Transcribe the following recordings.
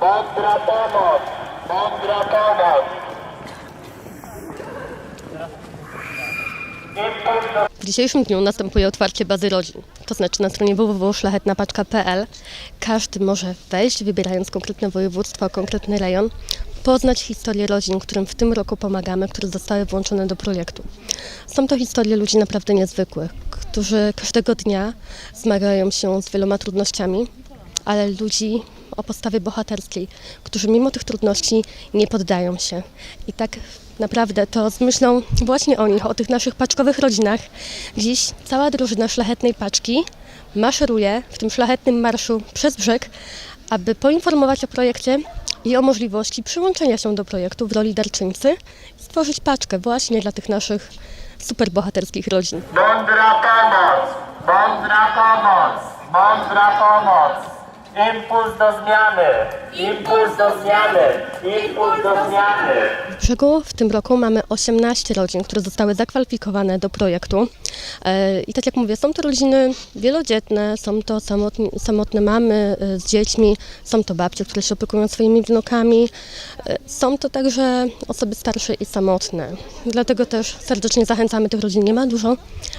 Mądra pomoc! Mądra pomoc! W dzisiejszym dniu następuje otwarcie bazy rodzin. To znaczy na stronie www.szlachetnapaczka.pl każdy może wejść, wybierając konkretne województwo, konkretny rejon, poznać historię rodzin, którym w tym roku pomagamy, które zostały włączone do projektu. Są to historie ludzi naprawdę niezwykłych, którzy każdego dnia zmagają się z wieloma trudnościami, ale ludzi o postawie bohaterskiej, którzy mimo tych trudności nie poddają się. I tak naprawdę to z myślą właśnie o nich, o tych naszych paczkowych rodzinach, dziś cała drużyna szlachetnej paczki maszeruje w tym szlachetnym marszu przez brzeg, aby poinformować o projekcie i o możliwości przyłączenia się do projektu w roli darczyńcy i stworzyć paczkę właśnie dla tych naszych superbohaterskich rodzin. Mądra pomoc! Mądra pomoc! Mądra pomoc! Impuls do zmiany! Impuls do zmiany! Impuls do zmiany! W brzegu w tym roku mamy 18 rodzin, które zostały zakwalifikowane do projektu. E, I tak jak mówię, są to rodziny wielodzietne, są to samotni, samotne mamy e, z dziećmi, są to babcie, które się opiekują swoimi wnukami, e, są to także osoby starsze i samotne. Dlatego też serdecznie zachęcamy tych rodzin. Nie ma dużo,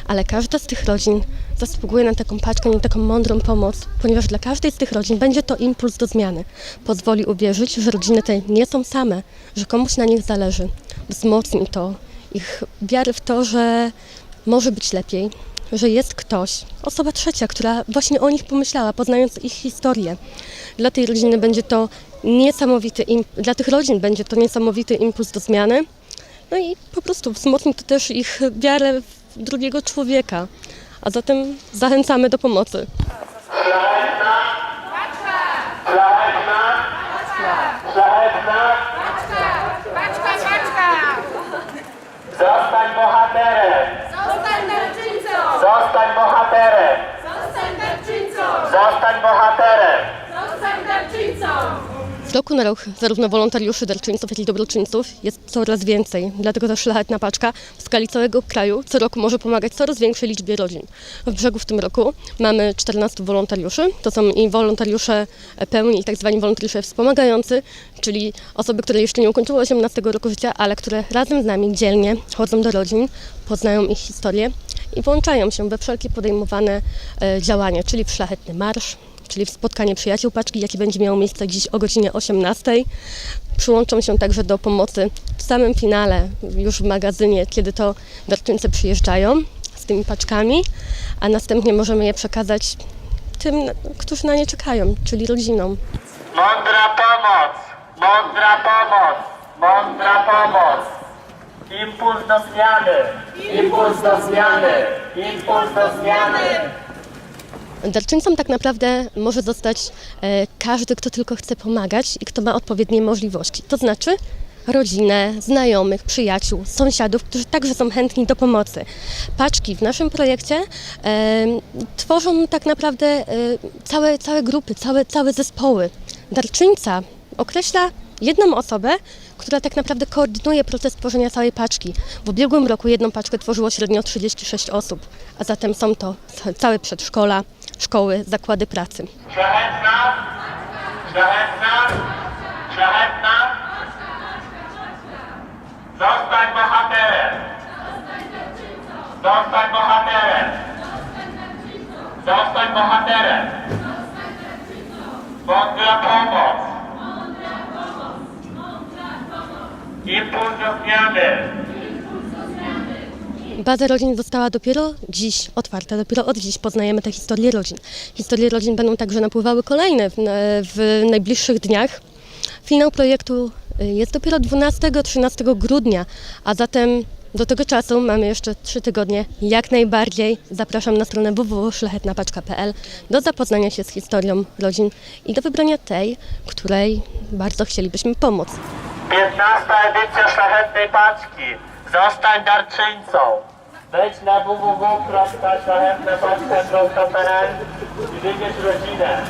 ale każda z tych rodzin zasługuje na taką paczkę, na taką mądrą pomoc, ponieważ dla każdej z tych rodzin będzie to impuls do zmiany. Pozwoli uwierzyć, że rodziny te nie są same, że komuś na nich zależy. Wzmocni to ich wiarę w to, że może być lepiej, że jest ktoś, osoba trzecia, która właśnie o nich pomyślała, poznając ich historię. Dla tej rodziny będzie to niesamowity, dla tych rodzin będzie to niesamowity impuls do zmiany. No i po prostu wzmocni to też ich wiarę w drugiego człowieka. A zatem zachęcamy do pomocy. Szlachetna! Szlachetna! Szlachetna! Paczka, paczka! Zostań bohaterem! Zostań darczyńcą! Zostań bohaterem! Zostań darczyńcą! Zostań bohaterem! Zostań darczyńcą! Z roku na rok zarówno wolontariuszy, darczyńców, jak i dobroczyńców jest coraz więcej. Dlatego ta szlachetna paczka w skali całego kraju co roku może pomagać coraz większej liczbie rodzin. W brzegu w tym roku mamy 14 wolontariuszy. To są i wolontariusze pełni, i tak zwani wolontariusze wspomagający, czyli osoby, które jeszcze nie ukończyły 18 roku życia, ale które razem z nami dzielnie chodzą do rodzin, poznają ich historię i włączają się we wszelkie podejmowane e, działania, czyli w szlachetny marsz, czyli w spotkanie przyjaciół paczki, jakie będzie miało miejsce dziś o godzinie 18. Przyłączą się także do pomocy w samym finale, już w magazynie, kiedy to darczyńcy przyjeżdżają z tymi paczkami, a następnie możemy je przekazać tym, którzy na nie czekają, czyli rodzinom. Mądra pomoc! Mądra pomoc! Mądra pomoc! Impuls do zmiany! Impuls do zmiany! Impuls do zmiany! Darczyńcą tak naprawdę może zostać e, każdy, kto tylko chce pomagać i kto ma odpowiednie możliwości. To znaczy rodzinę, znajomych, przyjaciół, sąsiadów, którzy także są chętni do pomocy. Paczki w naszym projekcie e, tworzą tak naprawdę e, całe, całe grupy, całe, całe zespoły. Darczyńca określa jedną osobę, która tak naprawdę koordynuje proces tworzenia całej paczki. W ubiegłym roku jedną paczkę tworzyło średnio 36 osób, a zatem są to ca- całe przedszkola, szkoły, zakłady pracy. Szlachetna! Szlachetna! Szlachetna! Zostań bohaterem! Zostań bohaterem! Zostań bohaterem! Mądra pomoc! Impuls do! Baza rodzin została dopiero dziś otwarta, dopiero od dziś poznajemy te historie rodzin. Historie rodzin będą także napływały kolejne w, w najbliższych dniach. Finał projektu y, jest dopiero 12-13 grudnia, a zatem do tego czasu mamy jeszcze trzy tygodnie. Jak najbardziej zapraszam na stronę www.szlachetnapaczka.pl do zapoznania się z historią rodzin i do wybrania tej, której bardzo chcielibyśmy pomóc. 15 edycja Szlachetnej Paczki. Zostań darczyńcą. Wejdź na www.szlachetnapaczka.pl i wybierz rodzinę.